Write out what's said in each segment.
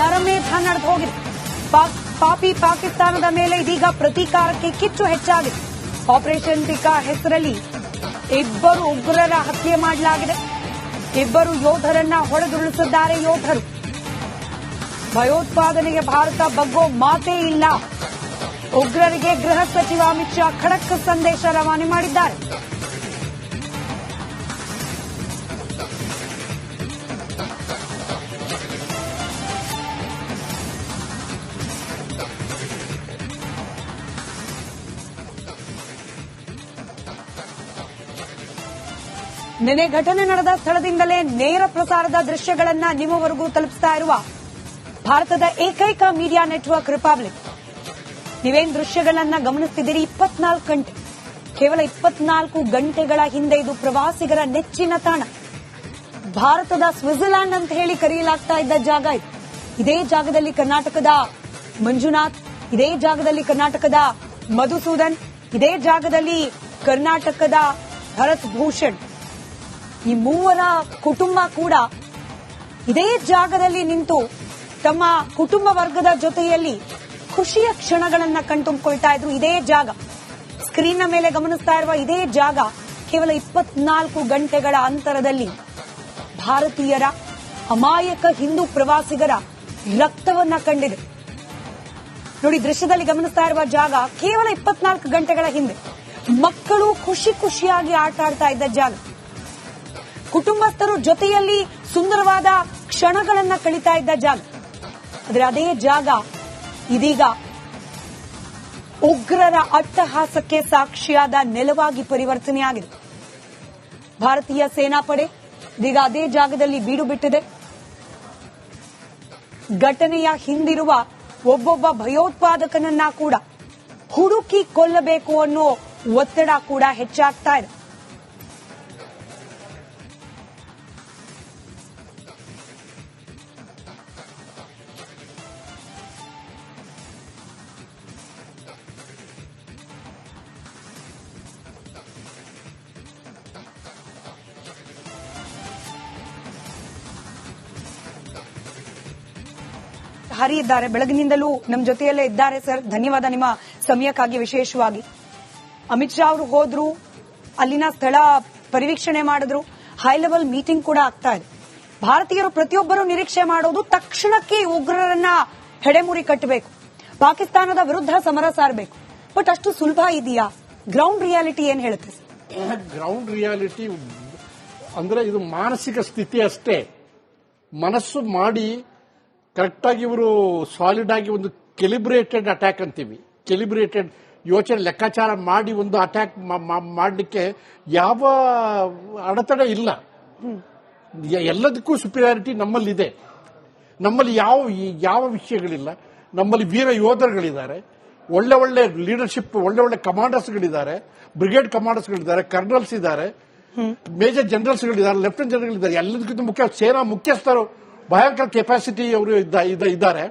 ನರಮೇಧ ನಡೆದು ಹೋಗಿದೆ. ಪಾಪಿ ಪಾಕಿಸ್ತಾನದ ಮೇಲೆ ಇದೀಗ ಪ್ರತೀಕಾರಕ್ಕೆ ಕಿಚ್ಚು ಹೆಚ್ಚಾಗಿದೆ. ಆಪರೇಷನ್ ಟಿಕಾ ಹೆಸರಲ್ಲಿ ಇಬ್ಬರು ಉಗ್ರರ ಹತ್ಯೆ ಮಾಡಲಾಗಿದೆ. ಇಬ್ಬರು ಯೋಧರನ್ನ ಹೊಡೆದುರುಳಿಸಿದ್ದಾರೆ ಯೋಧರು. ಭಯೋತ್ಪಾದನೆಗೆ ಭಾರತ ಬಗ್ಗೋ ಮಾತೇ ಇಲ್ಲ. ಉಗ್ರರಿಗೆ ಗೃಹ ಸಚಿವ ಅಮಿತ್ ಶಾ ಖಡಕ್ ಸಂದೇಶ ರವಾನೆ ಮಾಡಿದ್ದಾರೆ. ನಿನ್ನೆ ಘಟನೆ ನಡೆದ ಸ್ಥಳದಿಂದಲೇ ನೇರ ಪ್ರಸಾರದ ದೃಶ್ಯಗಳನ್ನ ನಿಮ್ಮವರೆಗೂ ತಲುಪಿಸ್ತಾ ಇರುವ ಭಾರತದ ಏಕೈಕ ಮೀಡಿಯಾ ನೆಟ್ವರ್ಕ್ ರಿಪಬ್ಲಿಕ್. ನೀವೇನು ದೃಶ್ಯಗಳನ್ನ ಗಮನಿಸ್ತಿದ್ದೀರಿ? ಇಪ್ಪತ್ನಾಲ್ಕು ಗಂಟೆ, ಕೇವಲ ಇಪ್ಪತ್ನಾಲ್ಕು ಗಂಟೆಗಳ ಹಿಂದೆ ಇದು ಪ್ರವಾಸಿಗರ ನೆಚ್ಚಿನ ತಾಣ. ಭಾರತದ ಸ್ವಿಟ್ಜರ್ಲ್ಯಾಂಡ್ ಅಂತ ಹೇಳಿ ಕರೆಯಲಾಗ್ತಾ ಇದ್ದ ಜಾಗ ಇದು. ಇದೇ ಜಾಗದಲ್ಲಿ ಕರ್ನಾಟಕದ ಮಂಜುನಾಥ್, ಇದೇ ಜಾಗದಲ್ಲಿ ಕರ್ನಾಟಕದ ಮಧುಸೂದನ್, ಇದೇ ಜಾಗದಲ್ಲಿ ಕರ್ನಾಟಕದ ಭರತ್ ಭೂಷಣ್. ಈ ಮೂವರ ಕುಟುಂಬ ಕೂಡ ಇದೇ ಜಾಗದಲ್ಲಿ ನಿಂತು ತಮ್ಮ ಕುಟುಂಬ ವರ್ಗದ ಜೊತೆಯಲ್ಲಿ ಖುಷಿಯ ಕ್ಷಣಗಳನ್ನ ಕಣ್ತುಂಬಿಕೊಳ್ತಾ ಇದ್ರು. ಇದೇ ಜಾಗ. ಸ್ಕ್ರೀನ್ನ ಮೇಲೆ ಗಮನಿಸ್ತಾ ಇರುವ ಇದೇ ಜಾಗ ಕೇವಲ ಇಪ್ಪತ್ನಾಲ್ಕು ಗಂಟೆಗಳ ಅಂತರದಲ್ಲಿ ಭಾರತೀಯರ ಅಮಾಯಕ ಹಿಂದೂ ಪ್ರವಾಸಿಗರ ರಕ್ತವನ್ನ ಕಂಡಿದೆ. ನೋಡಿ, ದೃಶ್ಯದಲ್ಲಿ ಗಮನಿಸ್ತಾ ಇರುವ ಜಾಗ ಕೇವಲ ಇಪ್ಪತ್ನಾಲ್ಕು ಗಂಟೆಗಳ ಹಿಂದೆ ಮಕ್ಕಳು ಖುಷಿ ಖುಷಿಯಾಗಿ ಆಟ ಆಡ್ತಾ ಇದ್ದ ಜಾಗ. ಕುಟುಂಬಸ್ಥರು ಜೊತೆಯಲ್ಲಿ ಸುಂದರವಾದ ಕ್ಷಣಗಳನ್ನ ಕಳೀತಾ ಇದ್ದ ಜಾಗ. ಆದ್ರೆ ಅದೇ ಜಾಗ ಇದೀಗ ಉಗ್ರರ ಅಟ್ಟಹಾಸಕ್ಕೆ ಸಾಕ್ಷಿಯಾದ ನೆಲವಾಗಿ ಪರಿವರ್ತನೆಯಾಗಿದೆ. ಭಾರತೀಯ ಸೇನಾಪಡೆ ಇದೀಗ ಅದೇ ಜಾಗದಲ್ಲಿ ಬೀಡು ಬಿಟ್ಟಿದೆ. ಘಟನೆಯ ಹಿಂದಿರುವ ಒಬ್ಬೊಬ್ಬ ಭಯೋತ್ಪಾದಕನನ್ನ ಕೂಡ ಹುಡುಕಿ ಕೊಲ್ಲಬೇಕು ಅನ್ನೋ ಒತ್ತಡ ಕೂಡ ಹೆಚ್ಚಾಗ್ತಾ ಇದೆ. ಹರಿ ಇದ್ದಾರೆ ಬೆಳಗಿನಿಂದಲೂ ನಮ್ಮ ಜೊತೆಯಲ್ಲೇ ಇದ್ದಾರೆ ಸರ್. ಧನ್ಯವಾದ ನಿಮ್ಮ ಸಮಯಕ್ಕಾಗಿ ವಿಶೇಷವಾಗಿ. ಅಮಿತ್ ಶಾ ಅವರು ಹೋದ್ರು, ಅಲ್ಲಿನ ಸ್ಥಳ ಪರಿವೀಕ್ಷಣೆ ಮಾಡಿದ್ರು. ಹೈ ಲೆವೆಲ್ ಮೀಟಿಂಗ್ ಕೂಡ ಆಗ್ತಾ ಇದೆ. ಭಾರತೀಯರು ಪ್ರತಿಯೊಬ್ಬರು ನಿರೀಕ್ಷೆ ಮಾಡೋದು ತಕ್ಷಣಕ್ಕೆ ಉಗ್ರರನ್ನ ಹೆಡೆಮುರಿ ಕಟ್ಟಬೇಕು. ಪಾಕಿಸ್ತಾನದ ವಿರುದ್ಧ ಸಮರ ಸಾರಬೇಕು. ಬಟ್ ಅಷ್ಟು ಸುಲಭ ಇದೆಯಾ? ಗ್ರೌಂಡ್ ರಿಯಾಲಿಟಿ ಏನ್ ಹೇಳುತ್ತೆ ಗ್ರೌಂಡ್ ರಿಯಾಲಿಟಿ ಅಂದ್ರೆ ಇದು ಮಾನಸಿಕ ಸ್ಥಿತಿ ಅಷ್ಟೇ. ಮನಸ್ಸು ಮಾಡಿ ಕರೆಕ್ಟಾಗಿ ಇವರು ಸಾಲಿಡ್ ಆಗಿ ಒಂದು ಕೆಲಿಬ್ರೇಟೆಡ್ ಅಟ್ಯಾಕ್ ಅಂತೀವಿ. ಕೆಲಿಬ್ರೇಟೆಡ್ ಯೋಚನೆ ಲೆಕ್ಕಾಚಾರ ಮಾಡಿ ಒಂದು ಅಟ್ಯಾಕ್ ಮಾಡಲಿಕ್ಕೆ ಯಾವ ಅಡೆತಡೆ ಇಲ್ಲ. ಎಲ್ಲದಕ್ಕೂ ಸುಪೀರಿಯಾರಿಟಿ ನಮ್ಮಲ್ಲಿದೆ. ನಮ್ಮಲ್ಲಿ ಯಾವ ಯಾವ ವಿಷಯಗಳಿಲ್ಲ. ನಮ್ಮಲ್ಲಿ ವೀರ ಯೋಧರುಗಳಿದ್ದಾರೆ. ಒಳ್ಳೆ ಒಳ್ಳೆ ಲೀಡರ್ಶಿಪ್ ಒಳ್ಳೆ ಒಳ್ಳೆ ಕಮಾಂಡರ್ಸ್ಗಳಿದ್ದಾರೆ ಬ್ರಿಗೇಡ್ ಕಮಾಂಡರ್ಸ್ಗಳಿದ್ದಾರೆ ಕರ್ನಲ್ಸ್ ಇದ್ದಾರೆ. ಮೇಜರ್ ಜನರಲ್ಸ್ಗಳಿದ್ದಾರೆ ಲೆಫ್ಟಿನೆಂಟ್ ಇದ್ದಾರೆ ಎಲ್ಲದಕ್ಕಿಂತ ಮುಖ್ಯ ಸೇನಾ ಮುಖ್ಯಸ್ಥರು. ಭಯಂಕರ ಕೆಪಾಸಿಟಿ ಅವರು ಇದ್ದ- ಇದ್ದ- ಇದ್ದಾರೆ.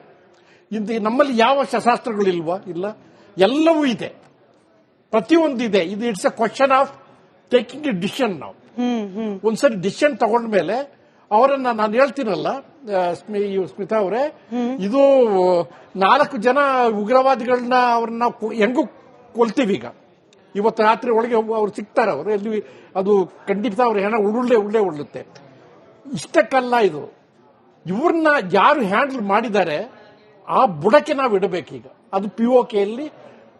ಇಂದ ನಮ್ಮಲ್ಲಿ ಯಾವ ಶಸ್ತ್ರಾಸ್ತ್ರಗಳಿಲ್ವಾ? ಇಲ್ಲ. ಎಲ್ಲವೂ ಇದೆ. ಪ್ರತಿಯೊಂದು ಇದೆ. ಇದು it's a question of taking a decision ನಾವು ಒಂದ್ಸರಿ ಡಿಸಿಷನ್ ತಗೊಂಡ್ಮೇಲೆ ಅವರನ್ನ ನಾನು ಹೇಳ್ತೀನಲ್ಲ ಸ್ಮಿತಾ ಅವರೇ ಇದು ನಾಲ್ಕು ಜನ ಉಗ್ರವಾದಿಗಳನ್ನ ಅವ್ರನ್ನ ಹೆಂಗೂ ಕೊಲ್ತೀವಿ ಈಗ? ಇವತ್ತು ರಾತ್ರಿ ಒಳಗೆ ಅವ್ರು ಸಿಗ್ತಾರೆ ಅವರು. ಎಲ್ಲಿ ಅದು ಖಂಡಿತ ಅವ್ರು ಏನೋ ಉರುಳ್ಳೆ ಉಳ್ಳೆ ಉಳ್ಳುತ್ತೆ ಇಷ್ಟಕ್ಕಲ್ಲ ಇದು. ಇವ್ರನ್ನ ಯಾರು ಹ್ಯಾಂಡಲ್ ಮಾಡಿದ್ದಾರೆ, ಆ ಬುಡಕ್ಕೆ ನಾವು ಇಡಬೇಕೀಗ. ಅದು ಪಿ ಒ ಕೆಯಲ್ಲಿ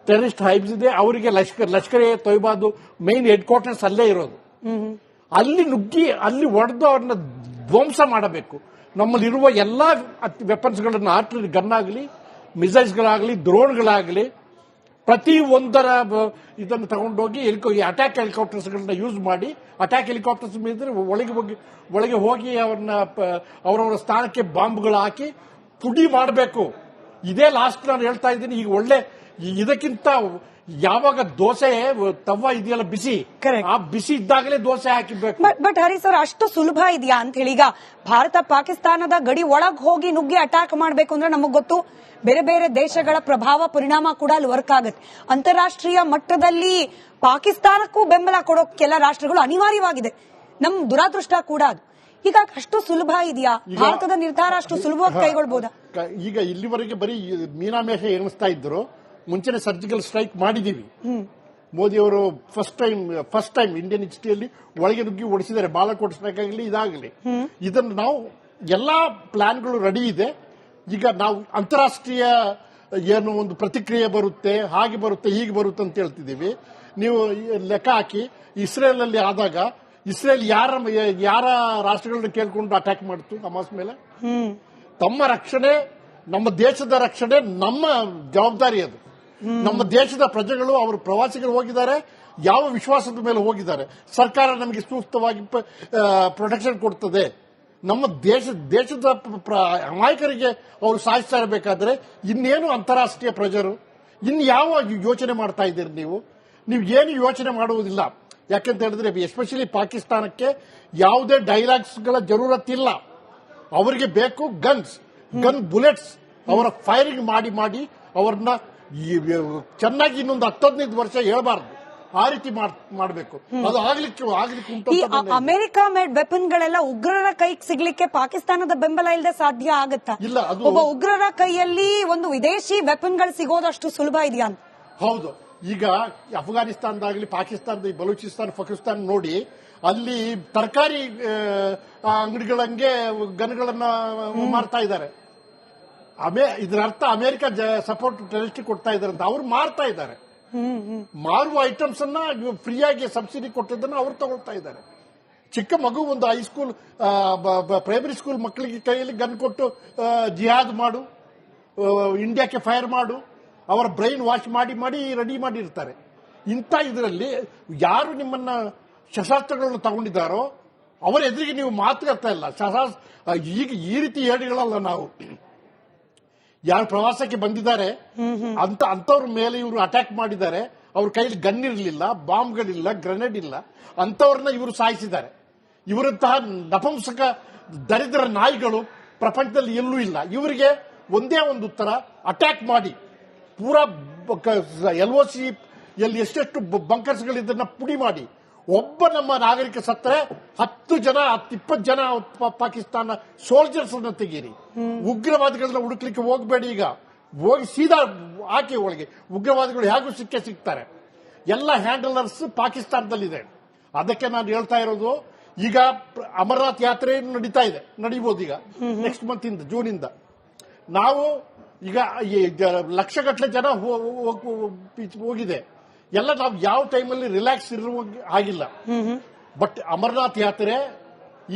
ಟೆರರಿಸ್ಟ್ ಹೈಬ್ಸ್ ಇದೆ, ಅವರಿಗೆ ಲಷ್ಕರ್ ಲಷ್ಕರ್ ಎ ತೊಯ್ಬಾದು ಮೈನ್ ಹೆಡ್ ಕ್ವಾರ್ಟರ್ಸ್ ಅಲ್ಲೇ ಇರೋದು. ಅಲ್ಲಿ ನುಗ್ಗಿ, ಅಲ್ಲಿ ಒಡೆದು ಅವ್ರನ್ನ ಧ್ವಂಸ ಮಾಡಬೇಕು. ನಮ್ಮಲ್ಲಿರುವ ಎಲ್ಲಾ ವೆಪನ್ಸ್ಗಳನ್ನು ಆರ್ಟಿಲರಿ ಗನ್ ಆಗಲಿ ಮಿಸೈಲ್ಸ್ಗಳಾಗಲಿ ಡ್ರೋನ್ಗಳಾಗಲಿ ಪ್ರತಿ ಒಂದರ ಇದನ್ನು ತಗೊಂಡೋಗಿ ಹೆಲಿಕೋ ಅಟ್ಯಾಕ್ ಹೆಲಿಕಾಪ್ಟರ್ಸ್ಗಳನ್ನ ಯೂಸ್ ಮಾಡಿ ಅಟ್ಯಾಕ್ ಹೆಲಿಕಾಪ್ಟರ್ಸ್ ಮೇಲೆ ಒಳಗೆ ಹೋಗಿ ಒಳಗೆ ಹೋಗಿ ಅವ್ರನ್ನ ಅವರವರ ಸ್ಥಾನಕ್ಕೆ ಬಾಂಬ್ಗಳು ಹಾಕಿ ಪುಡಿ ಮಾಡಬೇಕು. ಇದೇ ಲಾಸ್ಟ್ ನಾನು ಹೇಳ್ತಾ ಇದ್ದೀನಿ, ಈಗ ಒಳ್ಳೆ ಇದಕ್ಕಿಂತ ಯಾವಾಗ ದೋಸೆ ತವ್ವ ಇದೆಯಲ್ಲ ಬಿಸಿ. ಆ ಬಿಸಿ ಇದ್ದಾಗಲೇ ದೋಸೆ ಹಾಕಿಬೇಕು ಬಟ್ ಬಟ್ ಹರಿ ಸರ್ ಅಷ್ಟು ಸುಲಭ ಇದೆಯಾ ಅಂತ ಹೇಳಿ ಈಗ ಭಾರತ ಪಾಕಿಸ್ತಾನದ ಗಡಿ ಒಳಗ್ ಹೋಗಿ ನುಗ್ಗಿ ಅಟ್ಯಾಕ್ ಮಾಡಬೇಕು ಅಂದ್ರೆ ನಮಗ್ ಗೊತ್ತು ಬೇರೆ ಬೇರೆ ದೇಶಗಳ ಪ್ರಭಾವ ಪರಿಣಾಮ ಕೂಡ ಅಲ್ಲಿ ವರ್ಕ್ ಆಗುತ್ತೆ. ಅಂತಾರಾಷ್ಟ್ರೀಯ ಮಟ್ಟದಲ್ಲಿ ಪಾಕಿಸ್ತಾನಕ್ಕೂ ಬೆಂಬಲ ಕೊಡೋ ಕೆಲ ರಾಷ್ಟ್ರಗಳು ಅನಿವಾರ್ಯವಾಗಿದೆ. ನಮ್ ದುರಾದೃಷ್ಟ ಕೂಡ ಅದು. ಹೀಗಾಗಿ ಅಷ್ಟು ಸುಲಭ ಇದೆಯಾ? ಭಾರತದ ನಿರ್ಧಾರ ಅಷ್ಟು ಸುಲಭವಾಗಿ ಕೈಗೊಳ್ಬಹುದಾ ಈಗ ಇಲ್ಲಿವರೆಗೆ ಬರೀ ಮೀನಾ ಮೀನಾಮೇಷ ಎಣಿಸ್ತಾ ಇದ್ರು ಮುಂಚೆನೆ ಸರ್ಜಿಕಲ್ ಸ್ಟ್ರೈಕ್ ಮಾಡಿದೀವಿ ಮೋದಿಯವರು first time first time Indian ಹಿಸ್ಟ್ರಿಯಲ್ಲಿ ಒಳಗೆ ನುಗ್ಗಿ ಓಡಿಸಿದ್ದಾರೆ. ಬಾಲಕೋಟ್ ಸ್ಟ್ರೈಕ್ ಆಗಲಿ ಇದಾಗಲಿ. ಇದನ್ನು ನಾವು ಎಲ್ಲಾ ಪ್ಲಾನ್ಗಳು ರೆಡಿ ಇದೆ. ಈಗ ನಾವು ಅಂತಾರಾಷ್ಟ್ರೀಯ ಏನು ಒಂದು ಪ್ರತಿಕ್ರಿಯೆ ಬರುತ್ತೆ ಹಾಗೆ ಬರುತ್ತೆ ಹೀಗೆ ಬರುತ್ತೆ ಅಂತ ಹೇಳ್ತಿದ್ದೀವಿ. ನೀವು ಲೆಕ್ಕ ಹಾಕಿ ಇಸ್ರೇಲ್ ಅಲ್ಲಿ ಆದಾಗ ಇಸ್ರೇಲ್ ಯಾರ ಯಾರ ರಾಷ್ಟ್ರಗಳನ್ನ ಕೇಳ್ಕೊಂಡು ಅಟ್ಯಾಕ್ ಮಾಡ್ತು ಹಮಾಸ್ ಮೇಲೆ? ತಮ್ಮ ರಕ್ಷಣೆ ನಮ್ಮ ದೇಶದ ರಕ್ಷಣೆ ನಮ್ಮ ಜವಾಬ್ದಾರಿ ಅದು. ನಮ್ಮ ದೇಶದ ಪ್ರಜೆಗಳು, ಅವರು ಪ್ರವಾಸಿಗರು ಹೋಗಿದ್ದಾರೆ. ಯಾವ ವಿಶ್ವಾಸದ ಮೇಲೆ ಹೋಗಿದ್ದಾರೆ? ಸರ್ಕಾರ ನಮಗೆ ಸೂಕ್ತವಾಗಿ ಪ್ರೊಟೆಕ್ಷನ್ ಕೊಡ್ತದೆ. ನಮ್ಮ ದೇಶ, ದೇಶದ ನಾಯಕರಿಗೆ ಅವರು ಸಾಯಿಸ್ತಾ ಇರಬೇಕಾದ್ರೆ ಇನ್ನೇನು ಅಂತಾರಾಷ್ಟ್ರೀಯ ಪ್ರಜರು? ಇನ್ನು ಯಾವ ಯೋಚನೆ ಮಾಡ್ತಾ ಇದ್ದೀರಿ ನೀವು? ನೀವು ಏನು ಯೋಚನೆ ಮಾಡುವುದಿಲ್ಲ. ಯಾಕೆಂತ ಹೇಳಿದ್ರೆ ಎಸ್ಪೆಷಲಿ ಪಾಕಿಸ್ತಾನಕ್ಕೆ ಯಾವುದೇ ಡೈಲಾಗ್ಸ್ಗಳ ಜರೂರತ್ತಿಲ್ಲ ಅವರಿಗೆ ಬೇಕು ಗನ್ಸ್ ಗನ್ ಬುಲೆಟ್ಸ್ ಅವರ ಫೈರಿಂಗ್ ಮಾಡಿ ಮಾಡಿ ಅವರನ್ನ ಈ- ಚೆನ್ನಾಗಿ ಇನ್ನೊಂದು ಹತ್ತದೈದು ವರ್ಷ ಹೇಳ್ಬಾರ್ದು. ಆ ರೀತಿ ಮಾಡಬೇಕು. ಅದು ಆಗ್ಲಿಕ್ಕೆ ಆಗ್ಲಿಕ್ಕೆ ಉಂಟು ಅಮೆರಿಕ ಮೇಡ್ ವೆಪನ್ ಗಳೆಲ್ಲ ಉಗ್ರರ ಕೈಗೆ ಸಿಗ್ಲಿಕ್ಕೆ ಪಾಕಿಸ್ತಾನದ ಬೆಂಬಲ ಇಲ್ಲದೆ ಸಾಧ್ಯ ಆಗುತ್ತಾ? ಇಲ್ಲ, ಅದು- ಒಬ್ಬ ಉಗ್ರರ ಕೈಯಲ್ಲಿ ಒಂದು ವಿದೇಶಿ ವೆಪನ್ಗಳು ಸಿಗೋದಷ್ಟು ಸುಲಭ ಇದೆಯಾ? ಅಂತ ಹೌದು. ಈಗ ಅಫ್ಘಾನಿಸ್ತಾನದಾಗಲಿ ಪಾಕಿಸ್ತಾನದ ಬಲೂಚಿಸ್ತಾನ ಪಾಕಿಸ್ತಾನ ನೋಡಿ ಅಲ್ಲಿ ತರಕಾರಿ ಅಂಗಡಿಗಳಂಗೆ ಗನ್ಗಳನ್ನ ಮಾರ್ತಾ ಇದ್ದಾರೆ. ಇದರ ಅರ್ಥ ಅಮೆರಿಕ ಸಪೋರ್ಟ್ ಟೆರಿಸ್ಟ್ ಕೊಡ್ತಾ ಇದ್ದಾರೆ ಅಂತ. ಅವ್ರು ಮಾರ್ತಾ ಇದ್ದಾರೆ. ಮಾರುವ ಐಟಮ್ಸ್ ಅನ್ನ ಫ್ರೀಯಾಗಿ ಸಬ್ಸಿಡಿ ಕೊಟ್ಟಿದ್ದನ್ನ ಅವ್ರು ತಗೊಳ್ತಾ ಇದ್ದಾರೆ. ಚಿಕ್ಕ ಮಗು ಒಂದು ಹೈಸ್ಕೂಲ್ ಪ್ರೈಮರಿ ಸ್ಕೂಲ್ ಮಕ್ಕಳಿಗೆ ಕೈಯಲ್ಲಿ ಗನ್ ಕೊಟ್ಟು ಜಿಹಾದ್ ಮಾಡು ಇಂಡಿಯಾಕ್ಕೆ ಫೈರ್ ಮಾಡು ಅವರ ಬ್ರೈನ್ ವಾಶ್ ಮಾಡಿ ಮಾಡಿ ರೆಡಿ ಮಾಡಿರ್ತಾರೆ. ಇಂಥ ಇದರಲ್ಲಿ ಯಾರು ನಿಮ್ಮನ್ನ ಶಸ್ತ್ರಾಸ್ತ್ರಗಳನ್ನು ತಗೊಂಡಿದ್ದಾರೋ ಅವರ ಎದುರಿಗೆ ನೀವು ಮಾತುಕತೆ ಇಲ್ಲ ಶಸ್ತ್ರ ಈಗ ಈ ರೀತಿ ಹೇಳಿಗಳಲ್ಲ ನಾವು. ಯಾರು ಪ್ರವಾಸಕ್ಕೆ ಬಂದಿದ್ದಾರೆ ಅಂತ ಅಂತವ್ರ ಮೇಲೆ ಇವರು ಅಟ್ಯಾಕ್ ಮಾಡಿದ್ದಾರೆ. ಅವ್ರ ಕೈಲಿ ಗನ್ ಇರಲಿಲ್ಲ, ಬಾಂಬ್ಗಳಿಲ್ಲ ಗ್ರೆನೇಡ್ ಇಲ್ಲ. ಅಂತವ್ರನ್ನ ಇವರು ಸಾಯಿಸಿದ್ದಾರೆ. ಇವರಂತಹ ನಪಂಸಕ ದರಿದ್ರ ನಾಯಿಗಳು ಪ್ರಪಂಚದಲ್ಲಿ ಎಲ್ಲೂ ಇಲ್ಲ. ಇವರಿಗೆ ಒಂದೇ ಒಂದು ಉತ್ತರ ಅಟ್ಯಾಕ್ ಮಾಡಿ. ಪೂರಾ ಎಲ್ ಒ ಸಿ ಎಲ್ಲಿ ಎಷ್ಟೆಷ್ಟು ಬಂಕರ್ಸ್ಗಳಿದ್ದನ್ನ ಪುಡಿ ಮಾಡಿ. ಒಬ್ಬ ನಮ್ಮ ನಾಗರಿಕ ಸತ್ತರೆ ಹತ್ತು ಜನ, ಹತ್ತು ಇಪ್ಪತ್ತು ಜನ ಪಾಕಿಸ್ತಾನ ಸೋಲ್ಜರ್ಸ್ ಅನ್ನ ತೆಗೀರಿ. ಉಗ್ರವಾದಿಗಳನ್ನ ಹುಡುಕ್ಲಿಕ್ಕೆ ಹೋಗಬೇಡಿ ಈಗ. ಹೋಗಿ ಸೀದಾ ಹಾಕಿ ಒಳಗೆ. ಉಗ್ರವಾದಿಗಳು ಹೇಗೂ ಸಿಕ್ಕೇ ಸಿಗ್ತಾರೆ. ಎಲ್ಲ ಹ್ಯಾಂಡಲರ್ಸ್ ಪಾಕಿಸ್ತಾನದಲ್ಲಿದೆ. ಅದಕ್ಕೆ ನಾನು ಹೇಳ್ತಾ ಇರೋದು, ಈಗ ಅಮರನಾಥ್ ಯಾತ್ರೆ ನಡೀತಾ ಇದೆ. ನಡೀಬಹುದು ಈಗ. ನೆಕ್ಸ್ಟ್ ಮಂತ್ ಇಂದ ಜೂನ್ ಇಂದ. ನಾವು ಈಗ ಲಕ್ಷಗಟ್ಟಲೆ ಜನ ಹೋಗಿದೆ. ಎಲ್ಲ ನಾವು ಯಾವ ಟೈಮಲ್ಲಿ ರಿಲ್ಯಾಕ್ಸ್ ಇರುವ ಆಗಿಲ್ಲ ಬಟ್ ಅಮರನಾಥ್ ಯಾತ್ರೆ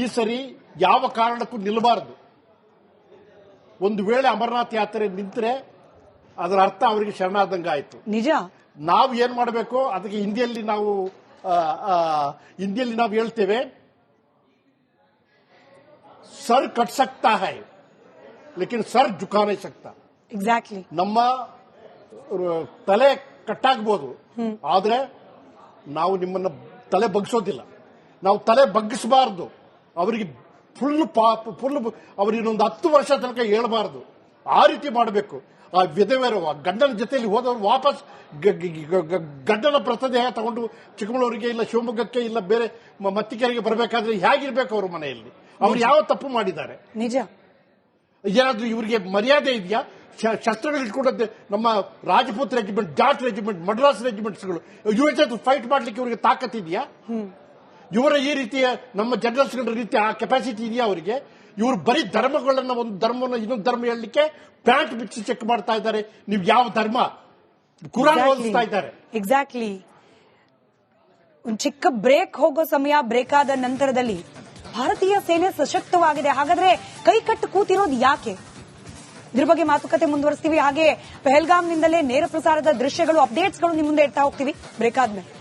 ಈ ಸರಿ ಯಾವ ಕಾರಣಕ್ಕೂ ನಿಲ್ಲಬಾರದು. ಒಂದು ವೇಳೆ ಅಮರನಾಥ್ ಯಾತ್ರೆ ನಿಂತರೆ ಅದರ ಅರ್ಥ ಅವರಿಗೆ ಶರಣಾದಂಗ ಆಯ್ತು. ನಿಜ? ನಾವು ಏನ್ ಮಾಡಬೇಕು? ಅದಕ್ಕೆ ಹಿಂದಿಯಲ್ಲಿ ನಾವು ಹಿಂದಿಯಲ್ಲಿ ನಾವು ಹೇಳ್ತೇವೆ ಸರ್ ಕಟ್ ಸಕ್ತಾ ಹೈ ಲೇಕಿನ್ ಸರ್ ಜುಕಾನೆ ಸಕ್ತಾ. ಎಕ್ಸಾಕ್ಟ್ಲಿ ನಮ್ಮ ತಲೆ ಕಟ್ಟಾಗ್ಬೋದು. ಆದ್ರೆ ನಾವು ನಿಮ್ಮನ್ನ ತಲೆ ಬಗ್ಸೋದಿಲ್ಲ. ನಾವು ತಲೆ ಬಗ್ಗಿಸಬಾರದು. ಅವರಿಗೆ ಫುಲ್ ಪಾಪ ಫುಲ್ ಅವ್ರಿಗೆ ಇನ್ನೊಂದು ಹತ್ತು ವರ್ಷ ತನಕ ಹೇಳಬಾರದು. ಆ ರೀತಿ ಮಾಡಬೇಕು. ಆ ವಿಧವೆರು ಗಂಡನ ಜೊತೆಯಲ್ಲಿ ಹೋದವರು ವಾಪಸ್ ಗಂಡನ ಪ್ರತದೇಹ ತಗೊಂಡು ಚಿಕ್ಕಮಗಳೂರಿಗೆ ಇಲ್ಲ ಶಿವಮೊಗ್ಗಕ್ಕೆ ಇಲ್ಲ ಬೇರೆ ಮತ್ತಿಕೆರೆಗೆ ಬರಬೇಕಾದ್ರೆ ಹೇಗಿರ್ಬೇಕು ಅವ್ರ ಮನೆಯಲ್ಲಿ? ಅವ್ರು ಯಾವ ತಪ್ಪು ಮಾಡಿದ್ದಾರೆ? ನಿಜ. ಏನಾದ್ರೂ ಇವರಿಗೆ ಮರ್ಯಾದೆ ಇದೆಯಾ? ಶಸ್ತ್ರಗಳು ಇಟ್ಕೊಂಡಂತೆ ನಮ್ಮ ರಾಜಪೂತ್ ರೆಜಿಮೆಂಟ್ ಜಾಟ್ ರೆಜಿಮೆಂಟ್ ಮಡ್ರಾಸ್ ರೆಜಿಮೆಂಟ್ಸ್ಗಳು ಗಳು. ಜೊತೆ ಫೈಟ್ ಮಾಡ್ಲಿಕ್ಕೆ ಇವರಿಗೆ ತಾಕತ್ ಇದೆಯಾ? ಇವರ ಈ ರೀತಿಯ ನಮ್ಮ ಜನರಲ್ಸ್ಗಳ ರೀತಿಯ ಆ ಕೆಪಾಸಿಟಿ ಇದೆಯಾ ಅವರಿಗೆ? ಇವರು ಬರೀ ಧರ್ಮಗಳನ್ನ ಒಂದು ಧರ್ಮವನ್ನು ಇನ್ನೊಂದು ಧರ್ಮ ಹೇಳಲಿಕ್ಕೆ ಪ್ಯಾಂಟ್ ಬಿಚ್ಚಿ ಚೆಕ್ ಮಾಡ್ತಾ ಇದ್ದಾರೆ. ನೀವು ಯಾವ ಧರ್ಮ? ಕುರಾನ್ ಓದಿಸ್ತಾ ಇದ್ದಾರೆ. ಎಕ್ಸಾಕ್ಟ್ಲಿ ಒಂದು ಚಿಕ್ಕ ಬ್ರೇಕ್ ಹೋಗೋ ಸಮಯ ಬ್ರೇಕ್ ಆದ ನಂತರದಲ್ಲಿ ಭಾರತೀಯ ಸೇನೆ ಸಶಕ್ತವಾಗಿದೆ. ಹಾಗಾದ್ರೆ ಕೈ ಕಟ್ಟು ಕೂತಿರೋದು ಯಾಕೆ? ಇದ್ರ ಬಗ್ಗೆ ಮಾತುಕತೆ ಮುಂದುವರಿಸ್ತೀವಿ. ಹಾಗೆ ಪೆಹಲ್ಗಾಮ್ನಿಂದಲೇ ನೇರ ಪ್ರಸಾರದ ದೃಶ್ಯಗಳು, ಅಪ್ಡೇಟ್ಸ್ಗಳು ನಿಮ್ಮ ಮುಂದೆ ಇಡ್ತಾ ಹೋಗ್ತೀವಿ. ಬ್ರೇಕ್ ಆದ್ಮೇಲೆ.